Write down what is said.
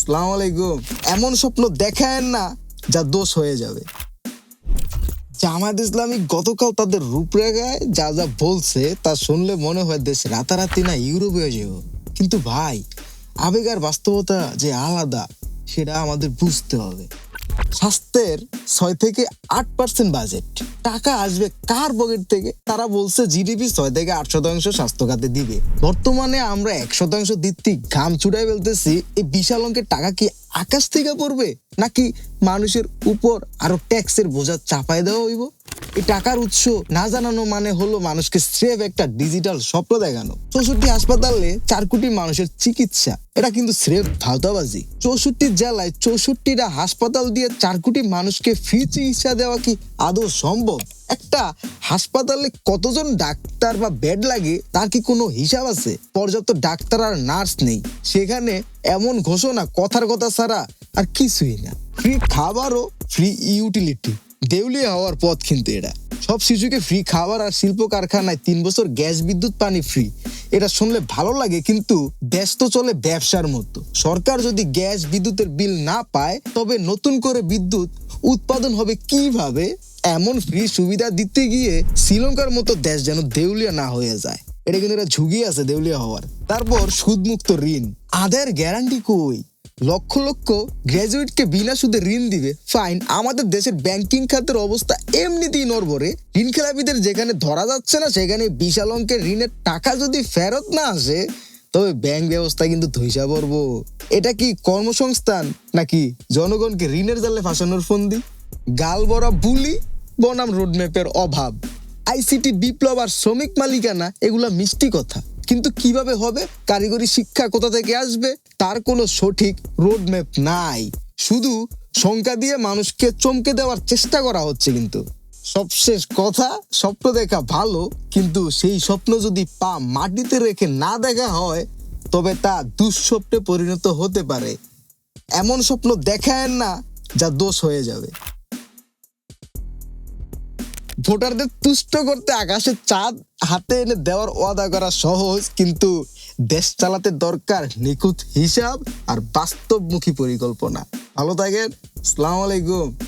সালাম আলাইকুম। এমন স্বপ্ন দেখায় না যা দোষ হয়ে যাবে। জামায়াত ইসলামী গতকাল তাদের রূপরেখায় যা যা বলছে তা শুনলে মনে হয় দেশ রাতারাতি না ইউরোপে যাব। কিন্তু ভাই, আবেগ আর বাস্তবতা যে আলাদা, সেটা আমাদের বুঝতে হবে। স্বাস্থ্যের ছয় থেকে আট পার্সেন্ট বাজেট টাকা আসবে কার পকেট থেকে? তারা বলছে জিডিপি ছয় থেকে আট শতাংশ স্বাস্থ্য খাতে দিবে। বর্তমানে আমরা এক শতাংশ দিত্তি ঘাম চুড়াই ফেলতেছি। এই বিশাল অঙ্কের টাকা কি আকাশ থেকে পড়বে? নাকি মানুষের উপর আরও ট্যাক্সের বোঝা চাপাই দেওয়া হইব? এই টাকার উৎস না জানানো মানে হলো মানুষকে স্রেফ একটা ডিজিটাল স্বপ্ন দেখানো। চৌষট্টি হাসপাতালে চার কোটি মানুষের চিকিৎসা। এটা কিন্তু স্রেফ ধাওতাবাজি। চৌষট্টি জেলায় চৌষট্টিটা হাসপাতাল দিয়ে চার কোটি মানুষকে ফ্রি চিকিৎসা দেওয়া কি আদৌ সম্ভব? একটা হাসপাতালে কতজন ডাক্তার বা বেড লাগে, তার কি কোনো হিসাব আছে? পর্যাপ্ত ডাক্তার আর নার্স নেই। সেখানে এমন ঘোষণা কথার কথা ছাড়া আর কিছুই না। ফ্রি খাবারও ফ্রি ইউটিলিটি দেউলিয়া হওয়ার পথ কিন্তু এটা। সব শিশুকে ফ্রি খাবার আর শিল্প কারখানায় তিন বছর গ্যাস বিদ্যুৎ পানি ফ্রি এটা শুনলে ভালো লাগে, কিন্তু দেশ তো চলে ব্যবসার মতো। সরকার যদি গ্যাস বিদ্যুতের বিল না পায়, তবে নতুন করে বিদ্যুৎ উৎপাদন হবে কীভাবে? এমন ফ্রি সুবিধা দিতে গিয়ে শ্রীলঙ্কার মতো দেশ যেন দেউলিয়া না হয়ে যায়। এটা কিন্তু একটা ঝুঁকি আছে দেউলিয়া হওয়ার। তারপর সুদমুক্ত ঋণ। আদের গ্যারান্টি কই? লক্ষ লক্ষ গ্র্যাজুয়েটকে বিনা সুদে ঋণ দিবে। ফাইন আমাদের দেশের ব্যাংকিং খাতের অবস্থা এমনিতেই নড়বড়ে। ঋণ খেলাপিদের যেখানে ধরা যাচ্ছে না, সেখানে বিশাল অঙ্কের ঋণের টাকা যদি ফেরত না আসে, তবে ব্যাংক ব্যবস্থা কিন্তু ধৈসা পড়ব এটা কি কর্মসংস্থান, নাকি জনগণকে ঋণের জালে ফাঁসানোর ফন্দি? গাল বরা বুলি, বনাম রোডম্যাপের অভাব। আইসিটি বিপ্লব আর শ্রমিক মালিকানা, এগুলা মিষ্টি কথা। কিন্তু কীভাবে হবে? কারিগরি শিক্ষা কোথা থেকে আসবে? তার কোনো সঠিক রোডম্যাপ নাই। শুধু সংখ্যা দিয়ে মানুষকে চমকে দেওয়ার চেষ্টা করা হচ্ছে কিন্তু। সবশেষ কথা, স্বপ্ন দেখা ভালো, কিন্তু সেই স্বপ্ন যদি পা মাটিতে রেখে না দেখা হয়, তবে তা দুঃস্বপ্নে পরিণত হতে পারে। এমন স্বপ্ন দেখায় না, যা দোষ হয়ে যাবে। ভোটারদের তুষ্ট করতে আকাশে চাঁদ হাতে এনে দেওয়ার ওয়াদা করা সহজ, কিন্তু দেশ চালাতে দরকার নিখুঁত হিসাব আর বাস্তবমুখী পরিকল্পনা। ভালো থাকেন, আসসালামু আলাইকুম।